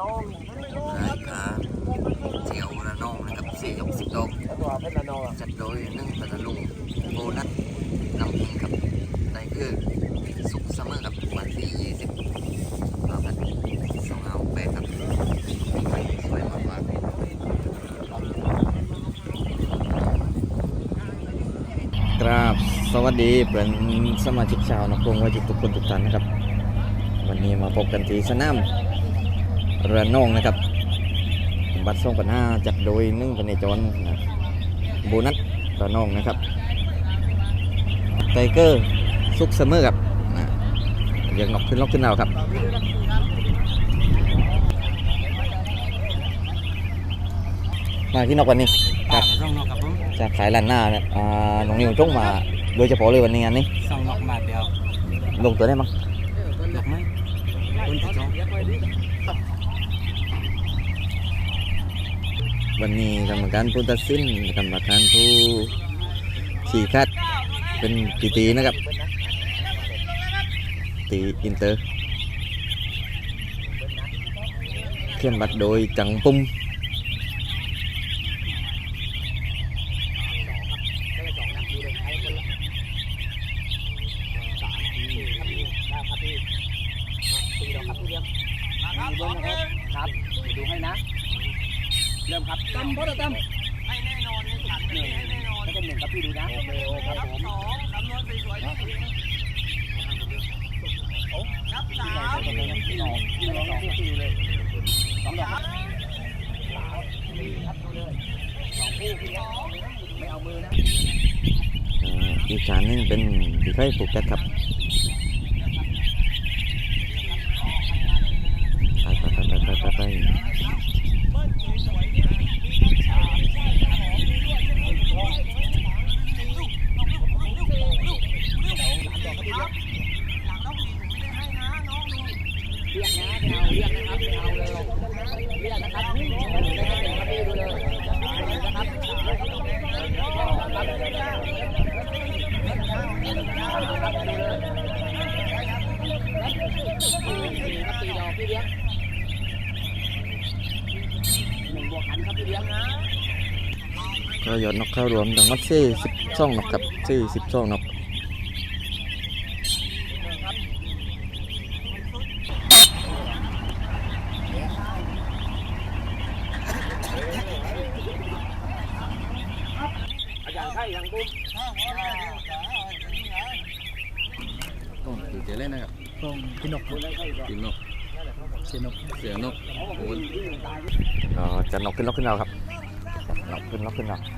รายการเที่ยวระนองนะครับสี่ยกสิบดอกแล้วตัวเพชรละนองอะจัดโดยนึ่งตะลุงโบนัสนำพิงครับไทเกอสุขซัมเมอร์ครับวันที่ยี่สิบปาพันสองเอาแปดครับสวยมากมากครับสวัสดีเป็นสมาชิกชาวนกรงวาจิตทุกคนทุกท่านนะครับ วันนี้มาพบกันที่สนาม รือนนองนะครับบัตรส่งปัญหาจัดโดยนึ่งปนจรนะโบนัสระนองนะครับไทเกอร์ซุกเสมอครับนะเรียกนกขึ้นล็อกขึ้นเอาครับมาที่นกวันนี้ครับสองนอกครับผมจากสายลันหน้าเนี่ยอ่าน้องนิวจงมาโดยเฉพาะเลยวันนี้อันนี้สองนอกมาเดียวลงตัวได้มั้งดอกไหมคนที่สอง วันนี้กรรมการผู้ตัดสินกรรมการผู้ชี้คัดเป็นปีตีนะครับ ตีอินเตอร์ เขียนบัตรโดยจังปุ้มดูให้นะ เริ่มครับตั้มพอตั้มให้แน่นอนหนึ่งให้แน่นอนแล้วก็หนึ่งครับพี่ดูนะโอเคโอครับผม สองคำนวณสวยๆที่นับสาม สองสองคู่เลยสองดอกไม่เอามือนะ อ่าอีกจานหนึงเป็น ปีไข่ผูกแก๊สครับไปไปไปไปไปไปก็ ยอดนกเข้ารวมทั้งหมดสี่สิบสองนกครับสี่สิบสองนกอาจารย์ไข่ยังกุ้มต้องถือเจเล่นนะครับส่งพี่นกกินนกเสียนกเสียนกโอนก็จะนกขึ้นนกขึ้นเอาครับนกขึ้นนกขึ้นเอาสามหกใช่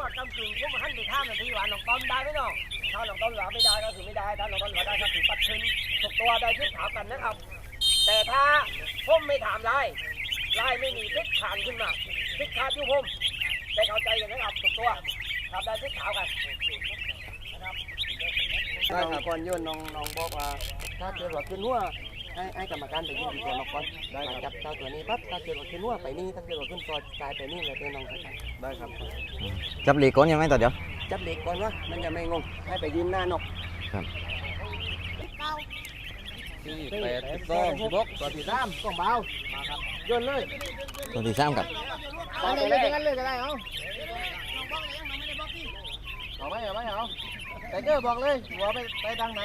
ว่ากำกึ่งผมหันไปข้ามนาทีว่าน้องต้มได้ไหมน้องถ้าน้องต้อมว่าไม่ได้ก็คือไม่ได้ถ้าน้องต้อมว่าได้ก็คือปัดขึ้นถูกตัวได้ทุกถามกันนะครับ แต่ถ้าผมไม่ถามได้ไล่ไม่มีทิศขานขึ้นมาทิศขาดอยู่ผมได้เข้าใจกันนะครับถูกตัวทำได้ทิศขาวกัน ได้ครับก่อนโยนน้องน้องบอกว่าถ้าเกิดว่าขึ้นหัวให้ให้กรรมการไปยิงดีกว่านกก่อนได้จับเจ้าตัวนี้ปั๊บถ้าเกิดว่าขึ้นหัวไปนี่ถ้าเกิดว่าขึ้นตัวกลายไปนี่เลยเป็นน้องได้ครับ จับเหล็กก่อนยังไหมต่อเดี๋ยว จับเด็กก่อนวะมันจะไม่งงให้ไปยืนหน้านกสี่แปดสิบสองสิบหกตัวที่สามกองเบามาครับโยนเลยตัวที่สามครับเอาเลยเลยกันเลยก็ได้เอาเอาไหมเอาไหมเอา แต่เจอบอกเลยหัวไปไปทางไหน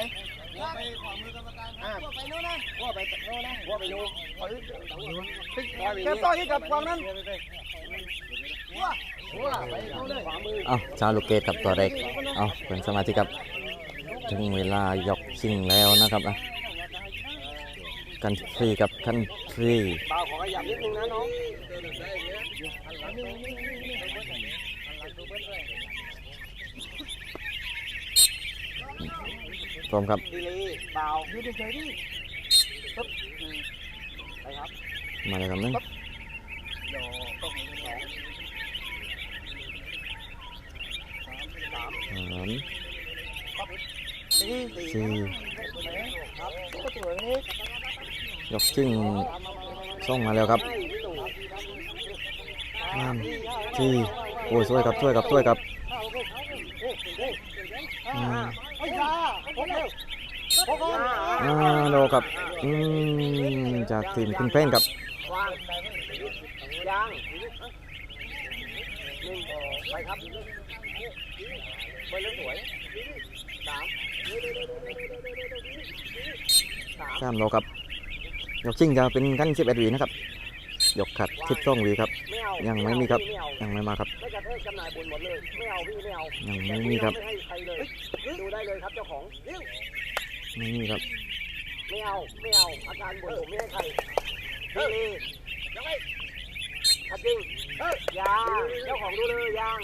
หัวไปขวามือกรรมการหัวไปโน่นนะหัวไปโน่นนะหัวไปโน่นแค่ต่อที่กับกองนั้นหัวหัวไปโน่นเลยขวามือเอาชาวลูกเกดกับตัวเล็กเอาเป็นสมาชิกครับถึงเวลายกชิงแล้วนะครับอะกันทรีกับคันทรีเบาขอขยับนิดนึงนะน้อง พร้อมครับดีเลยเบายืดเฉยๆดิปึ๊บอืมไปครับมาเลยครับนึงโยตกสองสามสามสี่สี่ครับก็สวยนี่ยกชิ่งส่งมาแล้วครับให้พี่หนุ่มสามสี่โอ้ยช่วยครับช่วยครับช่วยครับ อ่าไอ้ยาพกเร็วพกก่อนอ่าโดครับอืมจากทีมคุณเป้นครับวางยางหนึ่งไปครับไปเรื่องสวยสามสามสามโลครับยกชิงจะเป็นขั้นสิบเอ็ดวีนะครับ ยกขัดทิศต้องวีครับไม่เอายัยังไม่มีครับไม่เอายังไม่มาครับไม่กระเทกจำหน่ายบุญหมดเลยไม่เอาพี่ไม่เอายังไม่มีครับไม่ให้ใครเลยดูได้เลยครับเจ้าของไม่มีครับไม่เอาไม่เอาอาการบุญผมไม่ให้ใครพี่ลียังไงขัดจริงยางเจ้าของดูเลยยาง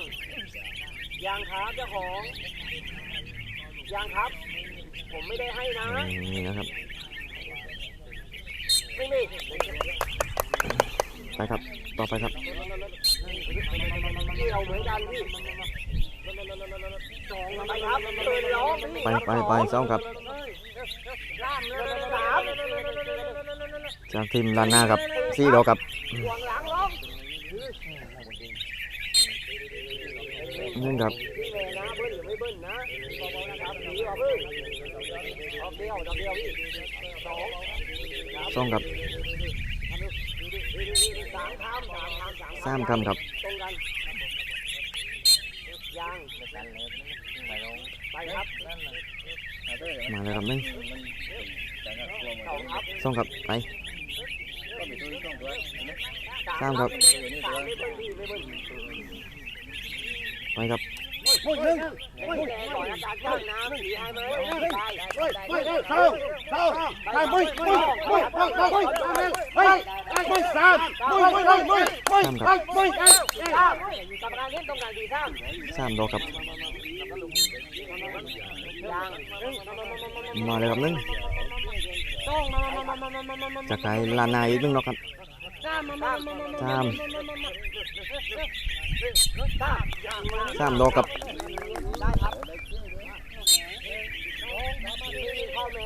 ยางครับเจ้าของยางครับ ผมไม่ได้ให้นะนี่นะครับไม่มี ไปครับ ต่อไปครับพี่เอาเหมือนกันพี่สองไปครับเดินล้อไปไปไปซ้อมครับจากทีมลานหน้าครับสี่โลครับนึ่งครับพี่ครับสองครับ สามคำครับมาเลยครับนึงส่งครับไปสามครับไปครับ พูดหนึ่งพูดแรงก่อนอาการย่างน้ำผีให้ไหมได้เฮ้ยเฮ้ยเฮ้ยเข้าเข้าไปมุ้ยมุ้ยมุ้ยมุ้ยมุ้ยเฮ้ยมุ้ยสามมุ้ยมุ้ยมุ้ยมุ้ยมุ้ยสามครับมุ้ยเอ้ยสามกรรมการเล่นตรงกลางดีสามสามโลครับยังมาเลยครับหนึ่งต้องมามามามามามามาจากไกลลานหน้าอีกหนึ่งโลครับสามมามามามา สามสามโลครับได้ครับข้อแม้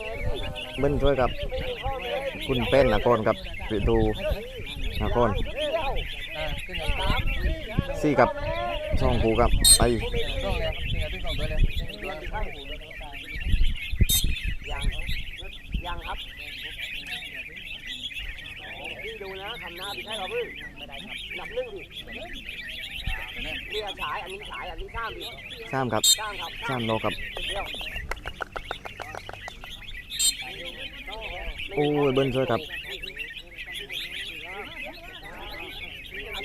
เบิ้ลช่วยครับ คุณเป็นนากรครับหรือดูนากรเที่ยวสามสี่ครับสองคูครับไปต้องเลยครับเป็นไงที่สองตัวเลยยังยังครับพี่ดูนะทำหน้าพี่ใช่หรอพี่ไม่ได้ครับหนับนึ่งดิ ฉายอันนี้ฉายอันนี้ข้ามดิสามครับข้ามครับสามโลครับเดี๋ยวโอ้ยเบิ้ลช่วยครับอัน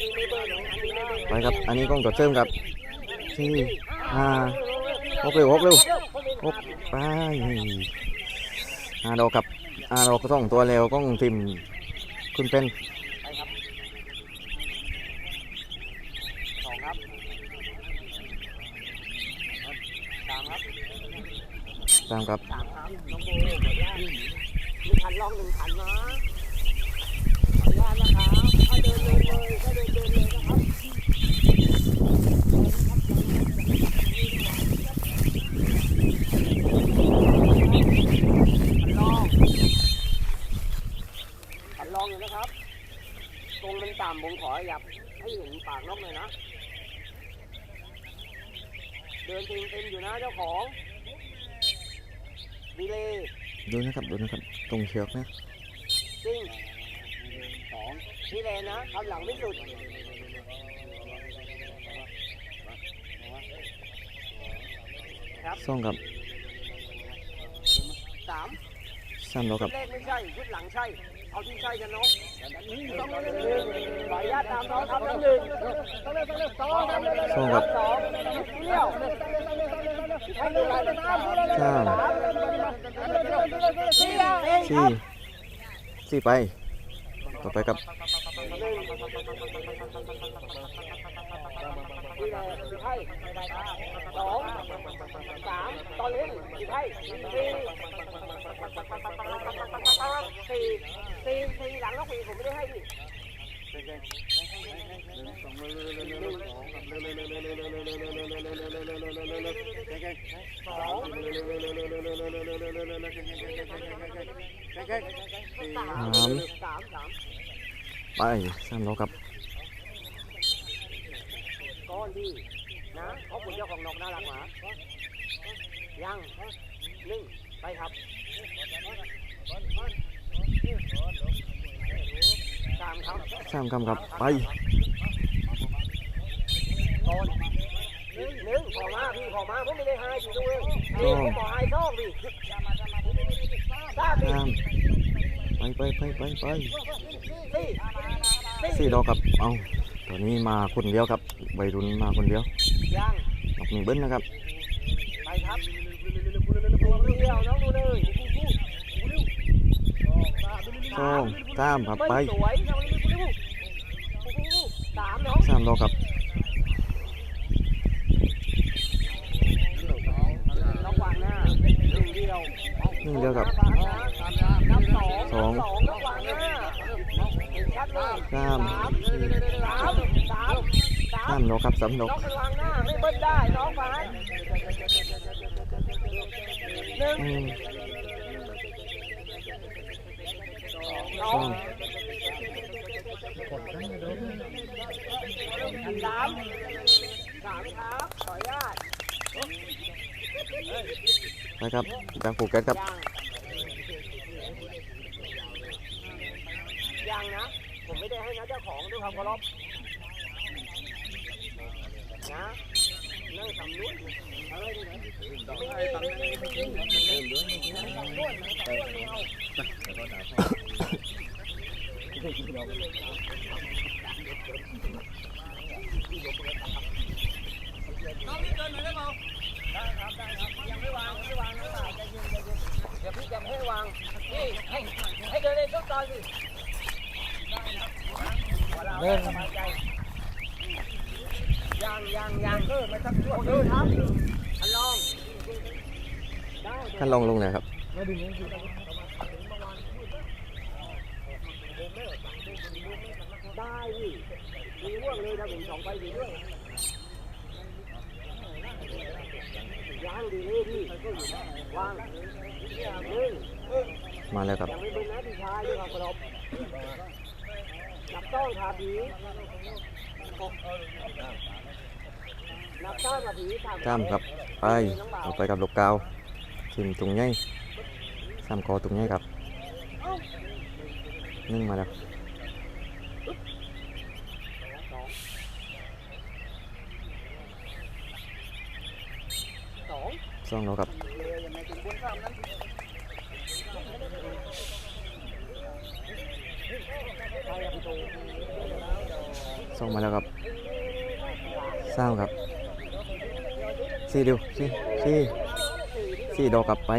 นี้ไม่เบิ้ลอันนี้ไม่เบิ้ลไปครับ อันนี้กล้องตรวจเชื่อมครับสี่ห้าหกเร็วหกเร็วหกไปห้าโลครับห้าโลก็ต้องตัวเร็วกล้องทีมคุณเป็น ไปครับสามครับสามครับน้องโบขออนุญาตมีขันล่องหนึ่งขันนะขออนุญาตนะครับถ้าเดินเลยเลยถ้าเดินเดินเลยนะครับขันล่องขันล่องอยู่นะครับตรงมันต่ำผมขอขยับให้เห็นปากนกหน่อยนะ เดินเต็มเต็มอยู่นะเจ้าของ ดีเลยดูนะครับดูนะครับตรงเชือกนะจริงสองนี่เลยนะทำหลังไม่สุดสองครับสามสามโลคชุรัดบแรกไม่ใช่ชุดหลังใช่เอาที่ใช่กันเนาะต้องหนึ่งขออนุญาตตามน้องครับน้ำหนึ่งสองสองครับสองเที่ยวให้ดูรายละเอีย ดสามสี่สี่ไป ต่อไปครับสองสามตอนเล่นที่ไทยสี่สี่สี่สี่หลังนกหวีดผมไม่ได้ให้พี่ ไปสามล้อครับก้อนดีนะเพราะคุณเจ้าของนกน่ารักหมายังหนึ่งไปครับ สามครับสามคำครับไปก้อนหนึ่งหนึ่งพอมาพี่พอมาผมไม่ได้ให้พี่ดูเองพี่ผมบอกให้ช่องพี่ทราบพี่สามไปไปไปไปไปสี่สี่สี่ดอกครับเอาตอนนี้มาคนเดียวครับใบรุ่นมาคนเดียวยังนกหนึ่งเบิ้ลนะครับไปครับตัวเดียวน้องดูเลย สองสามครับไปสวยน้องดูดูสามน้องสามดอกครับน้องวางหน้าหนึ่งเดียวหนึ่งเดียวครับนับสองสองสองน้องวางหน้าชัดเลยสามสามสามสามสาสามมดอกครับสามดอกน้องไปวางหน้าไม่เบิ้ลได้น้องวางหนึ่ง สองสามสามครับขออนุญาตไปครับจางผูกแก๊สครับยังนะ ผมไม่ได้ให้นะเจ้าของด้วยความเคารพนะนั่งสำนุนอะไรนี่นะไม่มีไม่มีไม่มียังไม่วางไม่วางไม่วางใจเย็นใจเย็นเดี๋ยวพี่จะให้วางนี่ให้ให้เดินเลยต้องตอนสิเดินสบายใจยังยังยังเออไม่ต้องช่วยเดินครับอันลองได้ ขั้นลองลงเลยครับ ได้พี่มีว่วงเลยถ้าผมสองไปดีด้วยยังดีเลยพี่วางหนึ่ง มาแล้วครับยังไม่เป็นนะพี่ชายด้วยความเคารพนับต้องขาผีนับต้องขาผีสามครับ ไปต่อไปกับลูกกาวชิมตรงใหญ่สามคอตรงใหญ่ครับนึ่งมาแล้ว ส องสองแล้วครับส่งมาแล้วครับสร้างครับสี่เดียวสี่สี่สี่ดอกกลับไป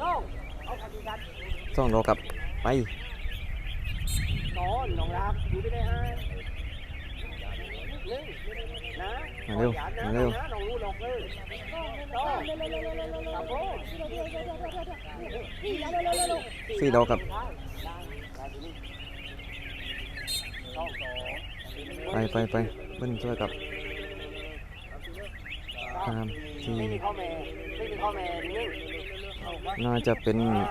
สองเอาขาดีกัน สองดอกกลับ ไปนอนน้องรักอยู่ไม่ได้ให้หนึ่งนะมาเร็วขออย่มาเร็วนะน้องรู้หลอกเลยสองครับผมสี่ดอกครับไปไปไปเบิ้ลช่วยกับสามสี่ไม่มีข้อแม่ไม่มีข้อแม่หนึ่งน่าจะเป็นหก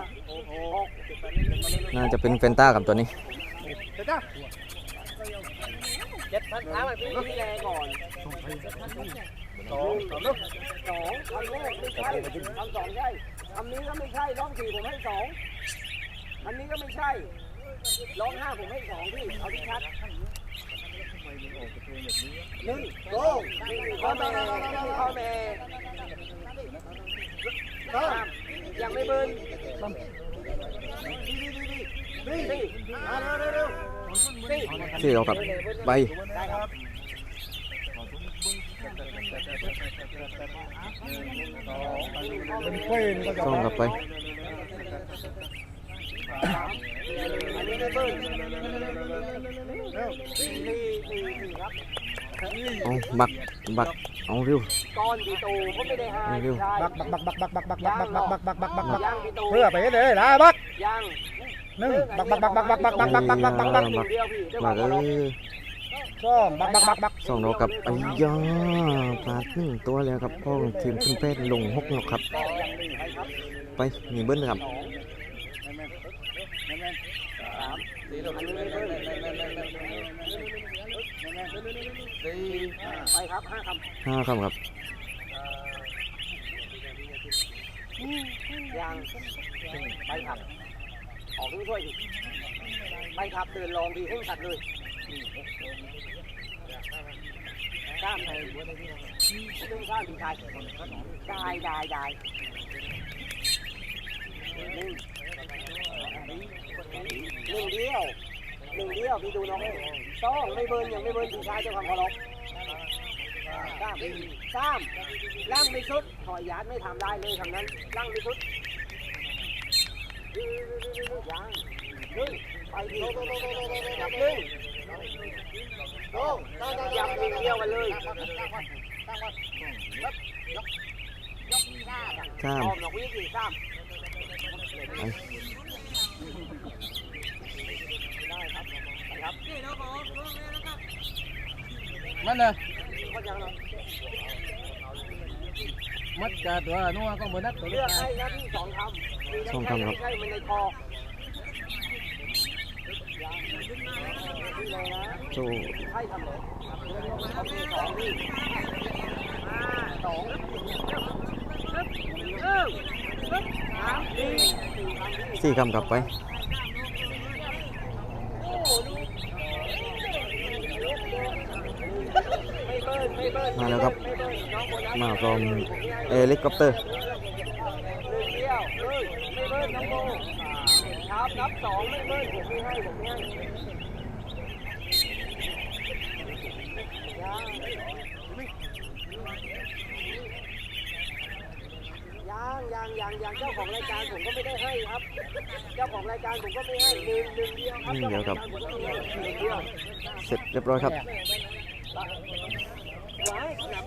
น่าจะเป็นเฟนต้ากับตัวนี้เจ็ดพันท้ามันพี่พี่แรงก่อนสองสองสองคำแรกไม่ใช่คำสองใช่คำนี้ก็ไม่ใช่ร้องสี่ผมให้สองอันนี้ก็ไม่ใช่ร้องห้าผมให้สองพี่เอาที่ชัดหนึ่งโก้ไม่มีข้อแม่ไม่มีข้อแม่สามยังไม่เบิร์น สี่เอากลับไปส่งกลับไปเร็ว เอาบักบักเอาเร็วก้อนปีตูก็ไม่ได้หายเร็วใช่บักบักบักบักบักบักบักบักบักบักบักบักบักบักบักย่างปีตูเพื่อไปเลยนะบักย่างหนึ่งบักบักบักบักบักบักบักบักบักบักบักบักหนึ่งเดียวพี่เจ้าขมาองเลเรายสองบักบักบักบักสองดอกครับไอ้ยาพลาดหนึ่งตัวแล้วครับพ่อทีมขึ้นแป้นลงหกนกครับ ไปมีเบิ้ลครับ ไปครับห้าคำห้าคำครับยางไปครับ ออกขึ้นช่วยดิไปครับเดินลองดีให้สัตว์เลยกล้ามไปตึงกล้ามดีชายได้ได้ได้หนึ่งเดียว หนึ่งเดียวพี่ดูน้องต้องไม่เบิร์นยังไม่เบิร์นดีชายเจ้าความเคารพสามสามล่างไม่ชุดถอยยานไม่ทำได้เลยทำนั้นล่างไม่ชุดยังนึ่งไปดิจับนึ่งโอ้ยับนึ่งเดียวกันเลยข้ามออมดอกวิ่งสี่สาม mất nè mất cả tuổi nó không? Mới đất tuổi không không không chỗ chỉ cầm cặp ấy มาแล้วครับ มาพร้อมเอลิคอปเตอร์เจ้าของรายการผมก็ไม่ได้ให้ครับ เจ้าของรายการผมก็ไม่ให้ลืมลืมเดียวครับเสร็จเรียบร้อยครับ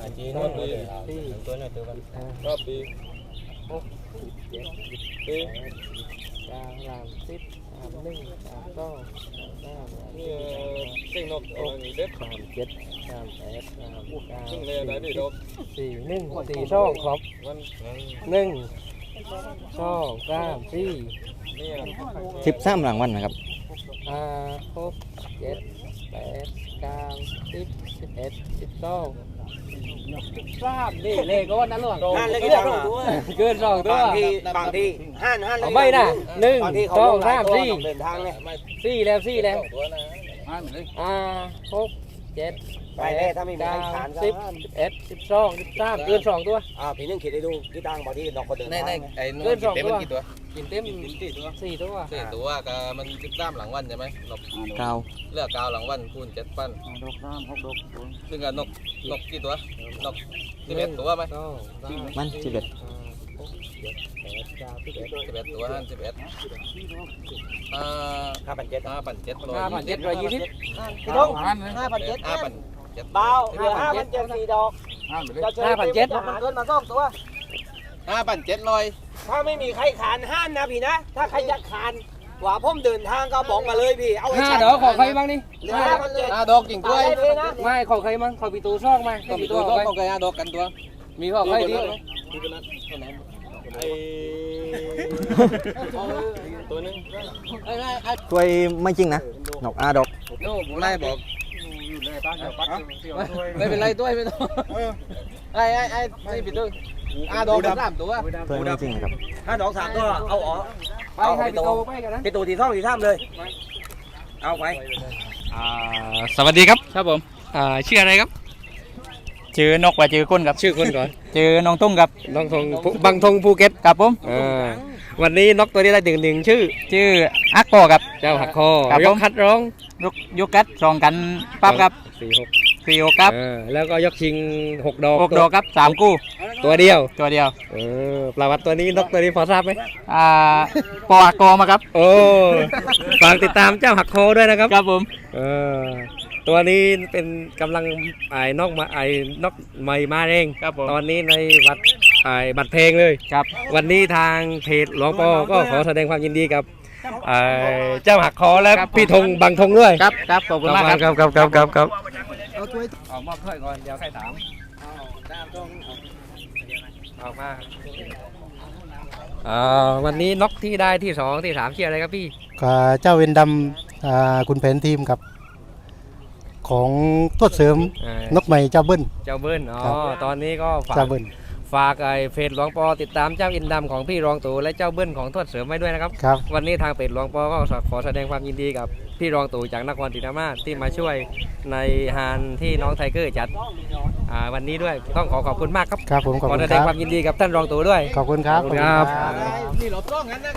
Copy. Copy. Tí. สามสามสิบสามหนึ่งสามสองสามสาม Cái, ờ, cái nộp ở người bếp. สเจ็ดสาแปดสาเก้างสี่หนึ่งสี่สองครบ Văn. หนึ่งสองสามสี่สิบสามหลังวันนะครับ ห้าหกเจ็ดแปดเก้าสิบสิบเอ็ดสิบสอง ทราบดิเลขก็ว่านั้นหรอห้านเลขกี่ตัวเกินสองตัวบางทีบางทีห้าห้าไม่นะหนึ่งสองสามสี่สี่แล้วสี่แล้วอ่าหก เจ็ดไปเลยถ้าไม่มีเก้าใครขานก็ สิบสิบเอ็ดสิบสองสิบสามเกินสองตัว อ่าพี่นึงคิดได้ดูกี่ตังบางทีดอกก็เดินทางไอ้เกินสองเต็มตัมัวนกี่ตัวกินเต็มสี่ตัวสี่ตัวสี่ตัวก็มันสิบสามหลังวันใช่ไหมนกเก้าเลือกกาวหลังวันคูณเจ็ดพันดอกน้ำหกดอกซึ่งกันนกนกกี่ตัวนกสิบเอ็ดตัวไหมสองสามมันสิบเอ็ด ห้าหกเจ็ดแปดเก้าสิบเอ็ดสิบเอ็ดตัวห้าสิบเอ็ดอ่าห้าพันเจ็ดห้าพันเจ็ดร้อยห้าพันเจ็ดร้อยยี่สิบพี่น้องห้าพันเจ็ดห้าพันเจ็ดเบาเหลือห้าพันเจ็ดสี่ดอกจะเชิญห้าพันเจ็ดจะหาเงินมาสองตัวห้าพันเจ็ดร้อยถ้าไม่มีใครขานห้านนะพี่นะ ถ้าใครอยากขานว่าผมเดินทางก็บอกมาเลยพี่เอาไว้ห้าชัดเดี๋ยวขอใครบ้างนี่เหลือห้าพันเจ็ดห้าดอกกิ่งกล้วยได้เลยนะไม่ขอใครบ้างขอปีตูซอกไหมก็มีปีตัตัววต้ขอองใครต้องการห้าดอกกันตัว มีขอใครดี ไอ้ตัวนึงไอ้ไอ้ถ้วยไม่จริงนะนกอาดอกโอ้ผมไล่บอกอยู่เลยบ้านเดี๋ยวปัดเดี๋ยวด้วยไม่เป็นไรตัวไม่ต้องเออไอ้ไอ้ไอ้ไม่ปิดตัวอ่าดอกสามตัวเพื่อนไม่จริงครับถ้าดอกสามก็เอาออกไปให้พี่โตไปกันนะไปตัวที่ท่องที่ท่ามเลยเอาไปอ่าสวัสดีครับครับผมอ่าชื่ออะไรครับ ชื่อนกว่าชื่อก้นครับชื่อคนก่อนชื่อน้องตุ้งครับน้องทงบังทงภูเก็ตครับผมอ่าวันนี้นกตัวนี้ได้ถึงหนึ่งชื่อ ชื่ออักโกครับ เจ้าหักคอครับยผกมคัดร้องยกยกกัดสองกันปั๊บครับสี่หกสี่โอครับอ่าแล้วก็ยกชิงหกดอกหกดอกครับสามกู้ตัวเดียวตัวเดียวเออประวัติตัวนี้นกตัวนี้พอทราบไหมอ่าปออักโกมาครับโอ้ฝากติดตามเจ้าหักคอด้วยนะครับ ครับผมเออ ตัวนี้เป็นกำลังไอ้นกมาไอ้นกใหม่มาเองครับผมตอนนี้ในบัตรไอ้บัตรเพลงเลย ครับ วันนี้ทางเพจหลวงปอก็ขอแสดงความยินดีกับไอ้เจ้าหักคอและครับพี่ธงบังธงด้วยครับครับขอบคุณมากครับ ครับครับครับครับครับ เอาถ้วยออกมอบถ้วยก่อน เดี๋ยวใครถามออกมาอ่าวันนี้นกที่ได้ที่สองที่สามชื่ออะไรครับพี่ กับเจ้าเวนดำอ่าคุณแผนทีมครับ ของทวดเสริมอ่านกใหม่เจ้าเบิ้ล เจ้าเบิ้ลอ๋อครับ ตอนนี้ก็ฝากเจ้าเบิ้ลฝากไอ้เพจหลวงปอติดตามเจ้าอินดำของพี่รองตู่และเจ้าเบิ้ลของทวดเสริมไว้ด้วยนะครับ ครับ วันนี้ทางเพจหลวงปอก็ขอแสดงความยินดีกับพี่รองตู่จากนครศรีธรรมราชที่มาช่วยในฮานที่น้องไทเกอร์จัดอ่าวันนี้ด้วยต้องขอขอบคุณมากครับครับผมขอบขอคุณแสดคงรับความยินดีกับท่านรองตู่ด้วย ขอบคุณครับขอบคุณครับขอบคุณครับ นี่เราต้องงั้นนะครับ